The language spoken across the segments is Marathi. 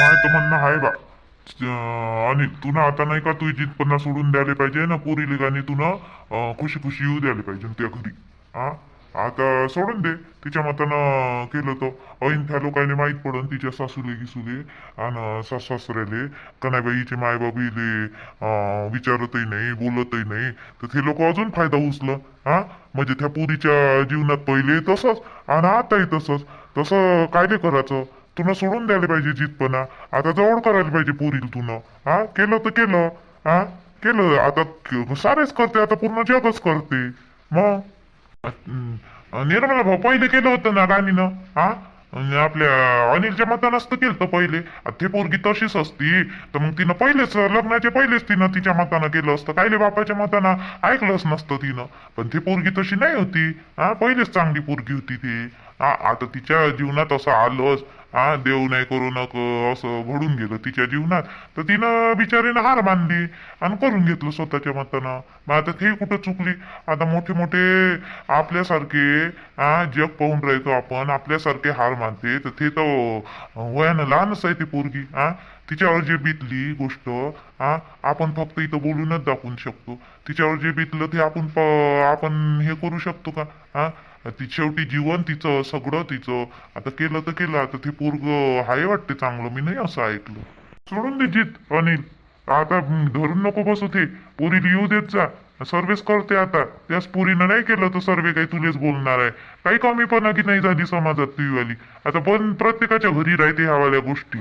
माझं म्हणणं आहे बा. आणि तुला आता नाही का तुझी जितपणा सोडून द्यायला पाहिजे ना पुरीले गाणी तुला खुशी खुशी येऊ द्यायला पाहिजे त्या घरी. हा? आता सोडून दे. तिच्या मतानं केलं तर. ऐन त्या लोकांनी माहीत पडन तिच्या सासूले गिसूले आणि सास सासऱ्याले. कनाबाईचे मायबाबीले विचारतही नाही बोलतही नाही. तर ते लोक अजून फायदा उचलं. हा? म्हणजे त्या पुरीच्या जीवनात पहिले तसंच आणि आताही तसंच. तसं कायले करायचं? तुला सोडून द्यायला पाहिजे जितपणा. आता जवळ करायला पाहिजे पोरील तुनं हा? केलं तर केलं. हा? केलं. आता सारेच करते. आता पूर्ण जगच करते. मग निर्मला भाऊ पहिले केलं होतं ना गाणीनं? हा? आपल्या अनिलच्या मतानं असतं केलं तर पहिले. ते पोरगी तशीच असती. तर मग तिनं पहिलेच लग्नाच्या पहिलेच तिनं तिच्या मतानं केलं असतं. कायले बापाच्या मतानं ऐकलंच नसतं तिनं. पण ती पोरगी तशी नाही होती. हा? पहिलेच चांगली पोरगी होती ती. आता तिच्या जीवनात असं आलंच. हा देव नाही करू नको असं घडून गेलं तिच्या जीवनात. तर तिनं बिचारीनं हार मानली आणि करून घेतलं स्वतःच्या मतानं. मग आता ते कुठं चुकली? आता मोठे मोठे आपल्यासारखे हा जग पाहून राहतो आपण आपल्यासारखे हार मानते. तर ते तर वयानं लहानच आहे ती पोरगी हा तिच्यावर जे बितली गोष्ट हा आपण फक्त इथं बोलूनच दाखवू शकतो. तिच्यावर जे बितलं ते आपण आपण हे करू शकतो का हा ती शेवटी जीवन तिचं सगळं तिचं. आता केलं तर केलं आता ते पोरग हाय वाटते चांगलं. मी नाही असं ऐकलं. सोडून दे जित अनिल. आता धरून नको बसू ते. पोरी लिहू देत जा. सर्वेच करते आता. त्याच पुरीनं नाही केलं तर सर्वे काही तुलेच बोलणार आहे. काही कमीपणा की नाही झाली समाजात तुझीवाली आता पण प्रत्येकाच्या घरी राहते ह्या वाल्या गोष्टी.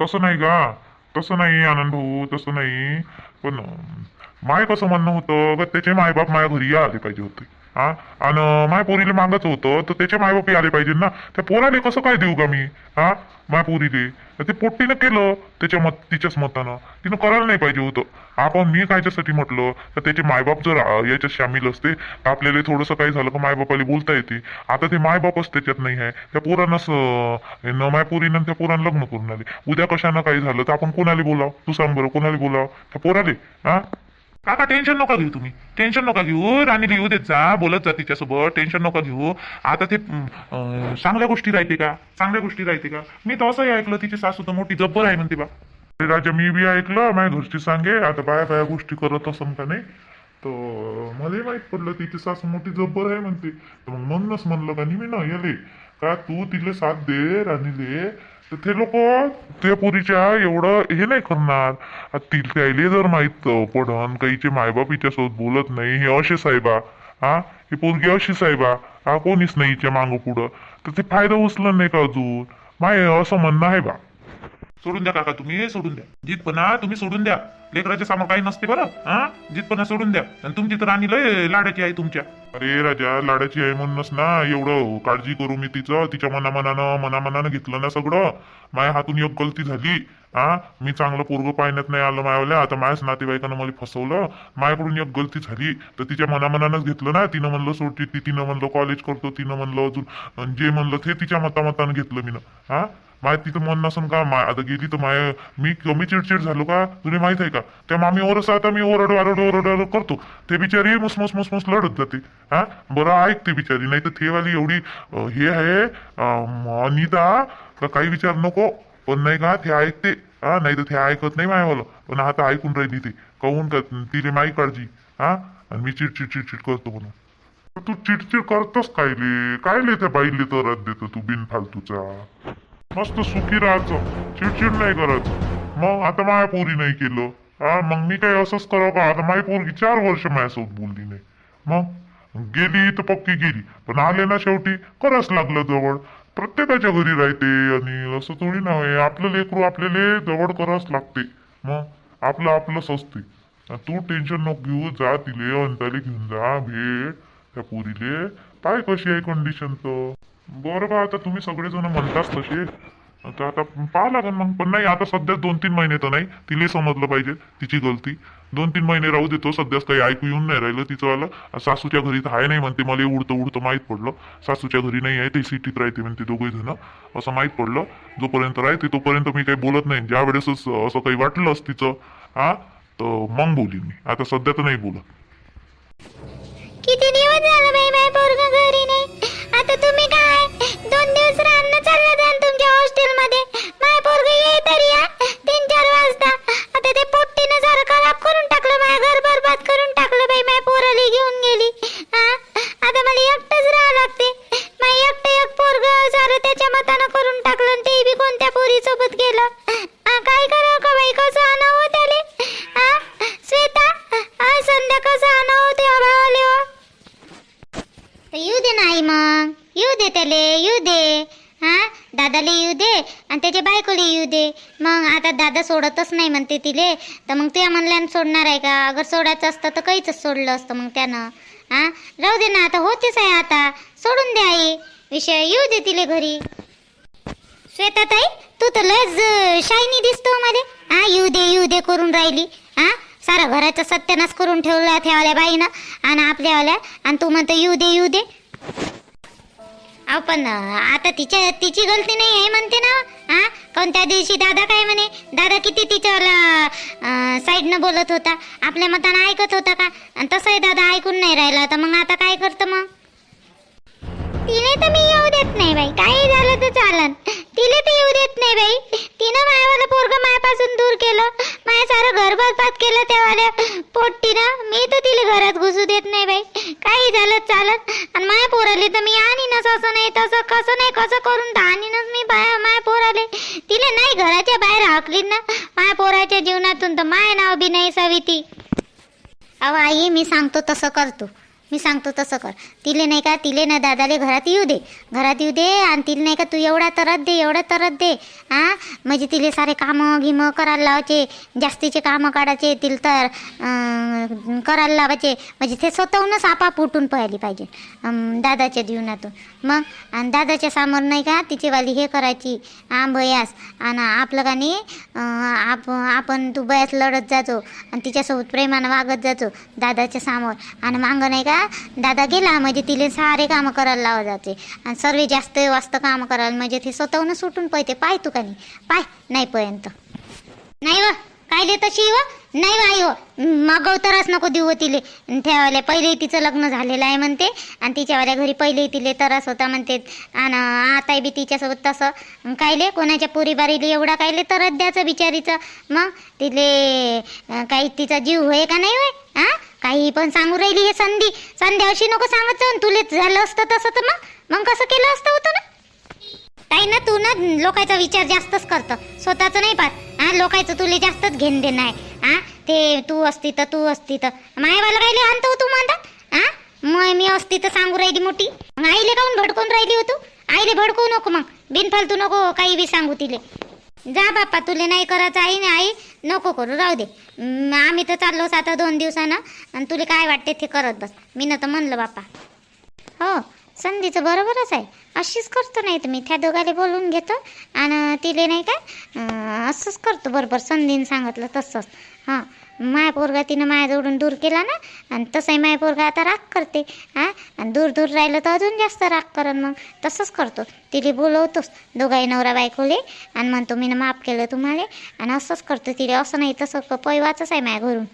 तसं नाही का? तसं नाही आनंद भाऊ तसं नाही. पण माय कसं म्हणणं होतं? का त्याचे मायबाप माझ्या घरी आले पाहिजे होते. हा? आणि माय पोरीला मागत होतं तर त्याचे मायबापही आले पाहिजे ना. त्या पोराले कसं काय देऊ का मी हा? माय पोरीले. ते पोट्टीनं केलं त्याच्या मत तिच्याच मतानं. तिनं करायला नाही पाहिजे होतं. आपण मी कायच्यासाठी म्हटलं तर त्याचे मायबाप जर याच्यात सामील असते तर आपल्याला थोडंसं काही झालं का मायबापाला बोलता येते. आता ते मायबापच त्याच्यात नाही आहे. त्या पोरांनाच न मायपुरीनं त्या पोरांना लग्न करून आले. उद्या कशानं काही झालं तर आपण कोणाला बोलाव? तू सांग बरं कोणाला बोलाव? त्या पोराले हा? काका टेन्शन नका घेऊ तुम्ही. टेन्शन नका घेऊ. राणीला येऊ देत जा बोलत जा तिच्यासोबत. टेन्शन नका घेऊ. आता ते चांगल्या गोष्टी राहते का? चांगल्या गोष्टी राहते का? मी तर असंही ऐकलं तिची सासू तर मोठी जब्बर आहे म्हणते बा. राजा मी बी ऐकलं माझ्या घरची सांगे आता बाया बाया गोष्टी करत असं का नाही तर मला माहीत पडलं तिची सासू मोठी जब्बर आहे म्हणते. मग म्हणूनच म्हणलं का नाही मी ना याले का तू तिले साथ दे राणीले तर ते लोक त्या पोरीच्या एवढं हे नाही करणार. आता ती त्याले जर माहीत पडन काहीचे मायबाप हिच्यासोबत बोलत नाही हे असे साहेबा. हा ही पोरगी अशी साहेबा. हा कोणीच नाही हिच्या मागं पुढं. तर ते फायदा उचलत नाही का अजून. माय असं म्हणणं आहे बा. सोडून द्या काका तुम्ही सोडून द्या. जितपणा तुम्ही सोडून द्या. लेकराच्या समोर काही नसते बरं. हा? जितपणा सोडून द्या. आणि तुमची तर राणी लय लाडाची आहे तुमच्या. अरे राजा लाडाची आहे म्हणूनच ना एवढं काळजी करू मी तिचं. तिच्या मनामनानं मनामनानं घेतलं ना सगळं. माझ्या हातून एक गलती झाली. हा मी चांगलं पोरग पाहण्यात नाही आलं मायावल्या. आता माझ्याच नातेवाईकानं मला फसवलं. माझ्याकडून एक गलती झाली. तर तिच्या मनामनानंच घेतलं ना. तिनं म्हणलं सोडची ती तिनं म्हणलं कॉलेज करतो. तिनं म्हणलं अजून जे म्हणलं ते तिच्या मतामतानं घेतलं मी हा माय तिथं मन नसन का? माय आता गेली तर माय मी कमी चिडचिड झालो का? तुला माहीत आहे का? त्या मामी ओरस आता मी ओरड वारड ओरड करतो. ते बिचारी मुसमुस मुसमुस लढत जाते. हा बरं ऐक ते बिचारी. नाही तर थेवाली एवढी हे आहे अनिता का काही विचार नको. पण नाही का ते ऐकते. हा नाही तर ते ऐकत नाही मायवालं पण आता ऐकून राहिली ते. कहून का तिने माई काळजी. हा? आणि मी चिडचिड चिडचिड करतो म्हणून. तू चिडचिड करतोस कायले कायले त्या बाईले तर देतो तू बिनफालतूचा? मस्त सुखी राहायचं. चिडचिड नाही करायचं. मग आता माया पोरी नाही केलं. हा मग मी काय असंच करावं का? आता माय पोरगी चार वर्ष माझ्यासोबत बोलली नाही. मग? गेली तर पक्की गेली. पण आले ना शेवटी. करावंच लागलं जवळ. प्रत्येकाच्या घरी राहते आणि असं थोडी ना आहे आपलं लेकरू आपल्याला जवळ करावंच लागते. मग आपलं आपलंच असते तू टेन्शन नको घेऊ जा तिले अंताले घेऊन जा भेट त्या पोरीले. पाय कशी आहे कंडिशन तर. बरं बा आता तुम्ही सगळेजण म्हणताच तसे. आता आता पाहा लागेल मग. पण नाही आता सध्या दोन तीन महिने तर नाही. तिले समजलं पाहिजे तिची गलती. दोन तीन महिने राहू देतो सध्याच काही ऐकू येऊन नाही राहिलं तिचं वाला सासूच्या घरी तर आहे नाही म्हणते मला उडतं उडतं माहीत पडलं. सासूच्या घरी नाही आहे ते सिटीत राहते म्हणते दोघे जण. असं माहीत पडलं. जोपर्यंत राहते तोपर्यंत मी काही बोलत नाही. ज्या वेळेसच असं काही वाटलं तिचं हा तर मग बोलीन मी. आता सध्या तर नाही बोलत. किती दिवस झालं बाई माय पोरग घरी नाही? आता तुम्ही काय? दोन दिवस राहणं चाललं त्याच्या मतानं करून टाकलं ते बी पोरी सोबत गेलं? आ, काय करावं का बाई? कसं आणावं हो त्याले? आ, श्वेता आ, संध्या कसं आणावं हो ते भावाले हो? तर येऊ दे नाही मग. येऊ दे त्याले येऊ दे. हा दादाले येऊ दे आणि त्याच्या बायकोला येऊ दे. मग आता दादा सोडतच नाही म्हणते तिले. तर मग ते म्हणल्यानं सोडणार आहे का? अगर सोडायचं असतं तर काहीच सोडलं असतं मग त्यानं. हा राहू दे ना आता होतेच आहे आता. सोडून दे आई. विषय येऊ दे तिले घरी. श्वेताताई तू तर लयच शायनी दिसतो मला. हा येऊ दे येऊ दे करून राहिली. हा सारा घराचा सत्यानाश करून ठेवला ठेवल्या बाईनं आणि आपल्यावाल्या आणि तू म्हणतो येऊ दे येऊ दे. अहो पण आता तिच्या तिची गलती नाही आहे म्हणते ना. हा पण त्या दिवशी दादा काय म्हणे? दादा किती तिच्यावर साईडनं बोलत होता. आपल्या मतानं ऐकत होता का? आणि तसंही दादा ऐकून नाही राहिला. तर मग आता काय करतं मग? देत नाही बाई. काही झालं तर चालन. तिले ते येऊ देत नाही बाई. तिनं मायावाला पोरग मायापासून दूर केलं. माया सारं घर बरबाद केलं त्यावाल्या पोट्टीनं. मी तर तिला घरात घुसू देत नाही बाई. काही झालं तर चालत आणि माया पोराले तर मी आणीनच असं नाही तसं कसं नाही कसं करून तर आणीनच मी बाया माया पोराले. तिला नाही घराच्या बाहेर हाकलीन ना. माया पोराच्या जीवनातून तर माय नाव बी नाही सविती. अहो आई मी सांगतो तसं करतो. मी सांगतो तसं कर. तिले नाही का तिले ना दादाले घरात येऊ दे. घरात येऊ दे आणि तिला नाही का तू एवढा तरत दे एवढा तरत दे. हां म्हणजे तिले सारे कामं गिमं करायला लावायचे जास्तीचे कामं काढायचे तिला तर करायला लावायचे. म्हणजे ते स्वतःहूनच आपाप उठून पाहिली पाहिजे दादाच्या जीवनातून. मग? आणि दादाच्या समोर नाही का तिची वाली हे करायची आंबयास आणि आपलं का नाही आप आपण तू बयास लढत जातो आणि तिच्यासोबत प्रेमानं वागत जातो दादाच्या समोर. आणि मागं नाही का दादा गेला म्हणजे तिले सारे कामं करायला लावा जाते. आणि सर्व जास्त वास्त कामं करायला म्हणजे ते स्वतःहून सुटून पळते. पाय तू का नाही? पाय नाही पर्यंत. नाही व कायले तशी व? नाही बाई हो मागवतरच नको देऊ तिले. ठेवायला पहिले तिचं लग्न झालेलं आहे म्हणते. आणि तिच्यावाल्या घरी पहिले तिले तरास होता म्हणते. आणि आता बी तिच्यासोबत तसं. कायले कोणाच्या पोरीबारीले एवढा कायले तरच द्यायचं बिचारीचं? मग तिले काही तिचा जीव होय का नाही होय? हां काही पण सांगू राहिली हे संधी. संध्या अशी नको सांगत जाऊन. तुले झालं असतं तसं तर मग. मग कसं केलं असतं होतं ना? काही ना तू ना लोकांचा विचार जास्तच करतं. स्वतःच नाही पाहत. हा लोकांचं तुले जास्तच घेण देणं आहे. हा ते तू असती तर तू असती तर. मायवाला कायले आणतो तू म्हणतात हा मग मी असती तर सांगू राहिली मोठी. मग आईले काऊन भडकून राहिली हो तू? आईले भडकू नको मग. बिनफालतू नको काही बी सांगू तिले. जा बाप्पा तुले नाही करायचं आई ना आई. नको करू राहू दे. म, आम्ही तर चाललोच आता दोन दिवसानं. आणि तुला काय वाटते ते करत बस. मी न तर म्हणलं बाप्पा. हो संधीचं बरोबरच आहे. अशीच करतो नाही तर मी. त्या दोघाले बोलून घेतो. आणि तिले नाही का अं, असंच करतो. बरोबर संधीनं सांगितलं तसंच. हां. माय पोरगा तिनं माझ्याजवळून दूर केला ना आणि तसंही माय पोरगा आता राग करते हां? आणि दूर दूर राहिलं तर अजून जास्त राग करन मग. तसंच करतो. तिला बोलवतोच दोघाही नवरा बायकोले आणि म्हणतो मी माफ केलं तुम्हाला आणि असंच करतो तिले. असं नाही तसं पैवाचंच आहे माझ्या घरून.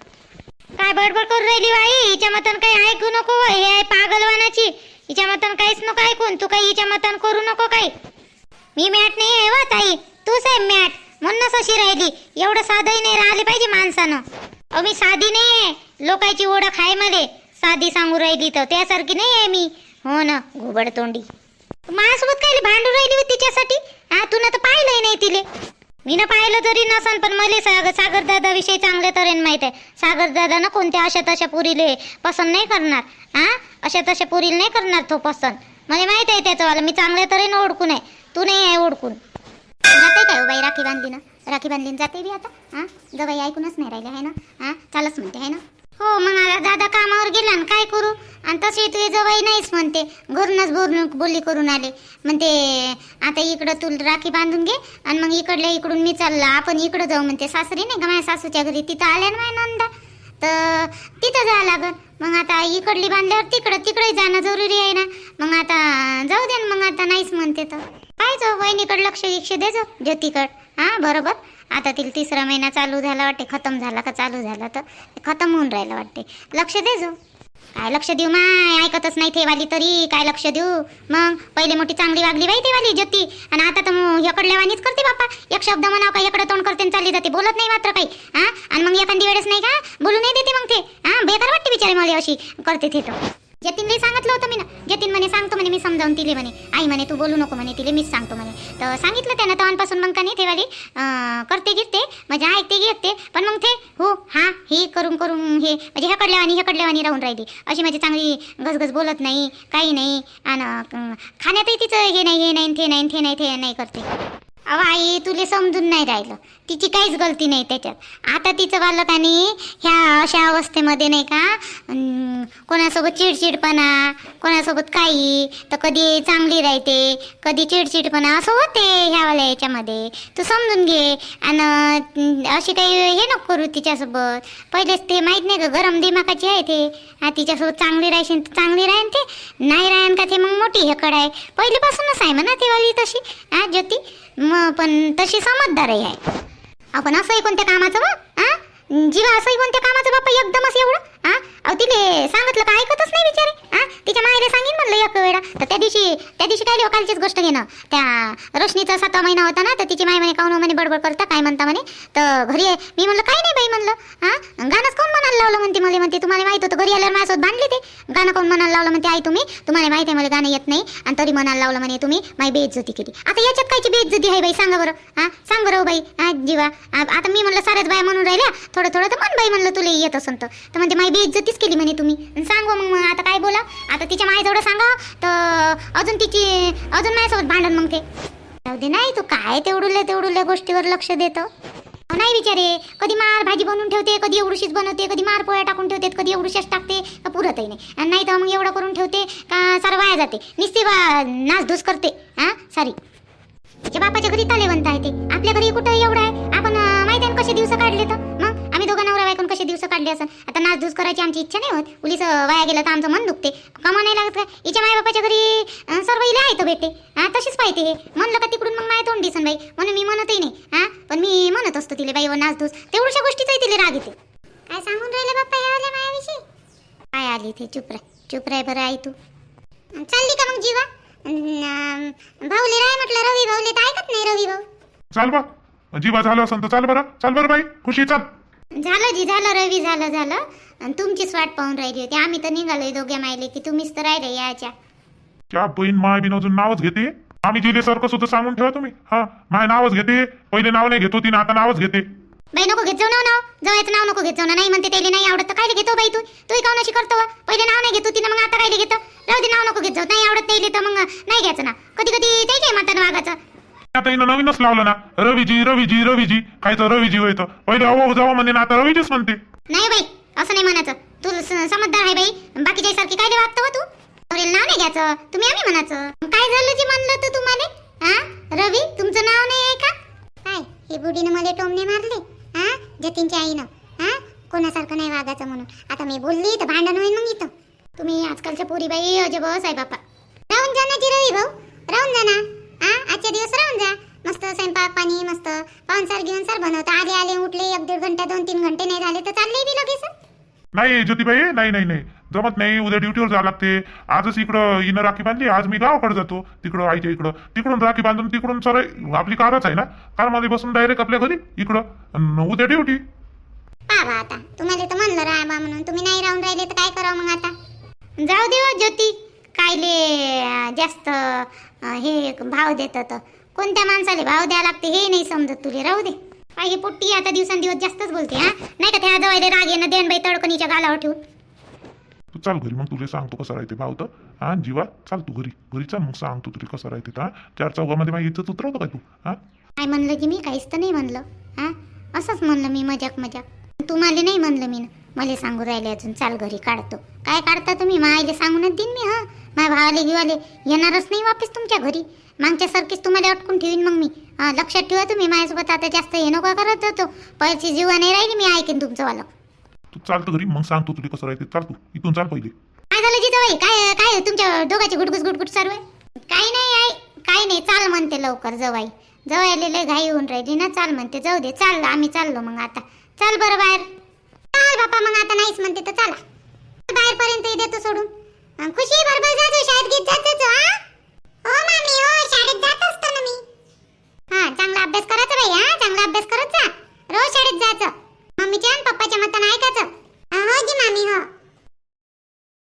काय बडबड करून राहिली बाई? हिच्या मतान काही ऐकू नको हे आहे पागलवानाची. हिच्या मतान काहीच नको ऐकून तू काही हिच्या मतान करू नको काही. मी मॅट नाही आहे वा ताई. तूच आहे मॅट म्हणूनच अशी राहिली. एवढं साधंही नाही राहिले पाहिजे माणसानं. अमी साधी नाही आहे लोकांची ओळख आहे मले. साधी सांगू राहिली तर. त्यासारखी नाही आहे मी. हो ना घुबड तोंडी. माझ्यासोबत काय भांडू राहिली होती तिच्यासाठी? हा तू तर पाहिलंही नाही तिले. मी ना पाहिलं तरी नसन पण मला सागर सागर दादा विषयी चांगल्या तऱ्हेने माहीत आहे. सागर दादा ना कोणत्या अशा तशा पुरीले पसंत नाही करणार. हा? अशा तशा पुरीला नाही करणार तो पसंत मला माहीत आहे त्याचंवाला मी चांगल्या तऱ्हेन ओळखून आहे तू नाही आहे ओळखून. जाते काय हो बाई? राखी बांधली ना. राखी बांधली जाते बी आता. हा? जवाई ऐकूनच नाही राहिले आहे ना? हा? चालच म्हणते आहे ना? हो मग आता दादा कामावर गेला ना काय करू? आणि तशी तुझी जवाई नाहीच म्हणते. घरूनच बोलून बोली करून आले. म्हणते आता इकडं तू राखी बांधून घे आणि मग इकडल्या इकडून मी चालला. आपण इकडं जाऊ म्हणते. सासरी नाही का? माझ्या सासूच्या घरी? तिथं आल्या ना माझ्या नंदा. तर तिथं जावं लागल मग आता इकडली बांधल्यावर तिकडं तिकडे जाणं जरुरी आहे ना. मग आता जाऊ दे ना मग आता नाहीच म्हणते तर. पाहिजे वहिनीकडे लक्ष लक्ष द्यायचं ज्योतीकड. हां बरोबर? आता तिला तिसरा महिना चालू झाला वाटते खतम झाला का चालू झाला तर खतम होऊन राहिलं वाटते. लक्ष द्यायचं काय लक्ष देऊ माय? ऐकतच नाही तेवाली तरी काय लक्ष देऊ? मग पहिले मोठी चांगली वागली बाई तेवाली ज्योती. आणि आता तर मग इकडल्या वाणीच करते बापा. एक शब्द म्हणाव का एकडं तोंड करते आणि चालली जाते बोलत नाही मात्र काही. हा? आणि मग एखादी वेळेस नाही का बोलू नाही देते मग ते. हा? बेकार वाटते बिचारे मला अशी करते ते तर. जतीनला सांगितलं होतं मी ना जतीन म्हणे सांगतो म्हणे मी समजावून तिले म्हणे. आई म्हणे तू बोलू नको म्हणे तिले मीच सांगतो म्हणे. तर सांगितलं त्यानं तवांपासून मग का नाही तेवाली करते गिरते. म्हणजे ऐकते गिरते. पण मग ते हो हा हे करून करून हे म्हणजे ह्याकडल्यावानी ह्याकडल्यावानी राहून राहिली. अशी माझी चांगली गजगज बोलत नाही काही नाही. आणि खाण्यातही तिचं हे नाही हे नाही ते नाही ते नाही ते नाही करते. अहो आई तुले समजून नाही राहिलं. तिची काहीच गलती नाही त्याच्यात. आता तिचं बालकाने ह्या अशा अवस्थेमध्ये नाही का कोणासोबत चिडचिडपणा कोणासोबत काही तर कधी चांगली राहते कधी चिडचिडपणा असं होते ह्यावाल्या याच्यामध्ये. तू समजून घे. आणि अशी काही हे नको करू तिच्यासोबत. पहिलेच ते माहीत नाही का गरम दिमागाची आहे ते. हा तिच्यासोबत चांगली राहशील तर चांगली राहीन ते. नाही राहीन का ते मग मोठी हेकड आहे. पहिलीपासूनच आहे म्हणा ती वाली तशी. हा ज्योती? मग पण तशी समजदारही आहे. आपण असंही कोणत्या कामाचं बा हा जीवा असंही कोणत्या कामाचं बाप्पा एकदमच एवढं. हा अहो तिले सांगितलं का? ऐकतच नाही बिचारे. हा तिच्या मायला सांगेन म्हणलं एक वेळा. तर त्या दिवशी त्या दिवशी काय लिहो कालचीच गोष्ट घेणं. त्या रोशनीचा सातवा महिना होता ना तर तिची माय म्हणे काऊन हो म्हणे बडबड करता काय म्हणता म्हणे? तर घरी आहे. मी म्हणलं काही नाही बाई म्हणलं. हा गाणंच कोण म्हणायला लावलं म्हणते मला म्हणते. तुम्हाला माहीत होतं घरी आल्यावर माझ्यासोबत बांधले ते. गाणं कोण म्हणायला लावलं म्हणते आई तुम्ही? तुम्हाला माहिती आहे मला गाणं येत नाही. आणि तरी म्हणायला लावलं म्हणे तुम्ही माई बेइज्जती केली. आता याच्यात कायची बेइज्जती आहे बाई? सांगा बरं. हा सांग बरं हो बाई. हा जीवा. आता मी म्हणलं साऱ्याच बाया म्हणून राहिल्या. थोडं थोडं तर मन बाई म्हणलं तुला येत असं तर. तर म्हणते माई बेइज्जतीच केली म्हणे तुम्ही. आणि सांगू मग मग आता काय बोला आता तिच्या मायजवळ सांगा तर अजून तिची अजून माझ्यासोबत भांडण मग ते. जाऊ दे नाही तू काय तेवढुल्या तेवढुल्या गोष्टीवर लक्ष देतं? अहो, नाही विचारे. कधी मार भाजी बनवून ठेवते कधी एवढीशीच बनवते कधी मार पोळ्या टाकून ठेवते कधी एवढीशीच टाकते का पुरतही नाही. आणि नाही तर मग एवढं करून ठेवते का सारं वाया जाते. निस्ती बा नासधूस करते हा? सारी. तिच्या बापाच्या घरी तालेवंत आहे ते. आपल्या घरी कुठं एवढं आहे? आपण अं, माहिती आहे ना कसे दिवस काढले तर? कसे दिवस काढले असं? आता नासधूस करायची आमची इच्छा नाही होत. उलीस वाया गेलं तर आमचं मन दुखते. कमा नाही लागत का हिच्या माय बापाच्या घरी सर्व इले आहे तर भेटते हां तशीच पाहिजे हे. म्हणलं का तिकडून मग माय तोंड दिसन बाई. म्हणून मी म्हणतही नाही. हा पण मी म्हणत असतो तिले बाई व नासधूस. तेवढ्याशा गोष्टीचाही तिले राग येते. काय सांगून राहिले बाप्पा ह्यावाल्या मायाविषयी? काय आली ते? चुप राह. चुप राह बरं आई तू. चालली का मग जीवा? भाऊले राय म्हटलं रवी भाऊले तर ऐकत नाही रवी भाऊ. चाल बा. जीवा झालं असं तर चाल बरं. चाल बरं बाई. खुशी चाल. झालं जी झालं रवी झालं झालं. आणि तुमचीच वाट पाहून राहिली होती. आम्ही तर निघालोय दोघे मायले की तुम्हीच तर राहिले याच्या. त्या बहीण माय बिन अजून नावच घेते? आम्ही जिले सारखं सुद्धा सांगून ठेवा तुम्ही. हा माय नावच घेते. पहिले नाव नाही घेत होती ना आता नावच घेते. बाई नको घेत जाऊ ना नाव. जवळचं नाव नको घेत जाऊ ना. नाही म्हणते त्याला नाही आवडत तर काय घेतो बाई तू? तू अशी करतो वा? पहिले नाव नाही घेत होती ना मग आता काय घेतो? राहू दे नाव नको घेत जाऊ. नाही आवडत त्याला तर मग नाही घ्यायचं ना. कधी कधी ते काय म्हणतात वागाचं आता हिनं नवीनच लावलं ना. रवीजी रवीजी रवीजी. तर रवीजी होतं पहिले अहो जावं म्हणे ना आता रवीजीच म्हणते. नाही बाई असं नाही म्हणायचं. तू स- समजदार आहे बाई. बाकीच्या सारखी काय वागतो तू. नवऱ्याला नाव नाही घ्यायचं. तुम्ही आम्ही म्हणायचं. काय झालं जे म्हणलं तर तुम्हाला? हा रवी तुमचं नाव नाही आहे का? काय? हे बुढीनं मला टोमने मारले. हा जतीनच्या आईनं. हा कोणासारखं नाही वागायचं म्हणून. आता मी बोलली तर भांडण होईल मग इथं. तुम्ही आजकालच्या पोरी बाई अजबस आहे बापा राहून जा ना जी रवी भाऊ. राहून जा ना. हा आजच्या दिवस राहून जा. मस्त स्वयंपाक पाणी मस्त. पाहुणसार घेऊन सर बनवता आले आले उठले एक दीड घंटा दोन तीन घंटे नाही झाले तर चालले बी लगेच. नाही ज्योतिबाई नाही नाही नाही. जमत नाही उद्या ड्युटीवर जावं लागते. आजच इकडं हिनं राखी बांधली आज मी गावाकडे जातो. तिकडं आईच्या इकडं. तिकडून राखी बांधून तिकडून सर आपली कारच आहे ना? कारमध्ये बसून डायरेक्ट आपल्या घरी इकडं. अन् उद्या ड्युटी आता. तुम्हाला तर म्हणलं राहा म्हणून. तुम्ही नाही राहून राहिले तर काय करावं मग आता? जाऊ दे हो, ज्योती. कायले जास्त हे भाव देतात. कोणत्या माणसाला भाव द्यावा लागते हे नाही समजत तुले राहू दे. काय हे पोट्टी आता दिवसांदिवस जास्तच बोलते हा? नाही का त्या जवायला राग येणं देण बाई तडकणीच्या गालावर ठेवून? तू चाल घरी मग तुला सांगतो कसं राहते भाव तर. हा जीवा चाल तू घरी. घरी चाल मग सांगतो तुला कसं राहते हा? चार चौघामध्ये माझी इज्जत उतरवतो काय तू हा? काय म्हणलं की मी? काहीच तर नाही म्हणलं हा? असंच म्हणलं मी मजाक मजाक. तुम्हाला नाही म्हणलं मी मला सांगू राहिले अजून चाल घरी काढतो. काय काढता तुम्ही? मायले सांगूनच देईन मी हा? माझ्या भावाले घेवाले येणारच नाही वापस तुमच्या घरी. मागच्यासारखीच तुम्हाला अटकून ठेवीन मग मी. लक्षात ठेवा तुम्ही माझ्यासोबत आता जास्त हे नको करत जातो पैसे जीवा नाही राहिली मी ऐकेन तुमचं वाला. तू चाल तर घरी मग सांगतो तुला कसं राहते. चाल तू इथून चाल पहिले. काय झालं जिजाबाई? काय काय तुमच्या दोघाची गुटगुट गुटगुट चालू आहे? काही नाही आई काही नाही. चाल म्हणते लवकर जवाई जवायला लय घाई होऊन राहिली ना. चाल म्हणते जाऊ दे चाल आम्ही चाललो मग आता. चाल बरं बाहेर. चाल बापा मग आता नाहीच म्हणते तर चला. बाहेर पर्यंत देतो सोडून. खुशी बरोबर जातो शाळेत घेत जात जातो हा? हो मामी हो शाळेत जात असतो ना मी. हा चांगला अभ्यास करायचं बाई हा चांगला अभ्यास करत जा. रोज शाळेत जायचं. मम्मीच्या आणि पप्पाच्या मतानं ऐकायचं. हो जी मामी हो.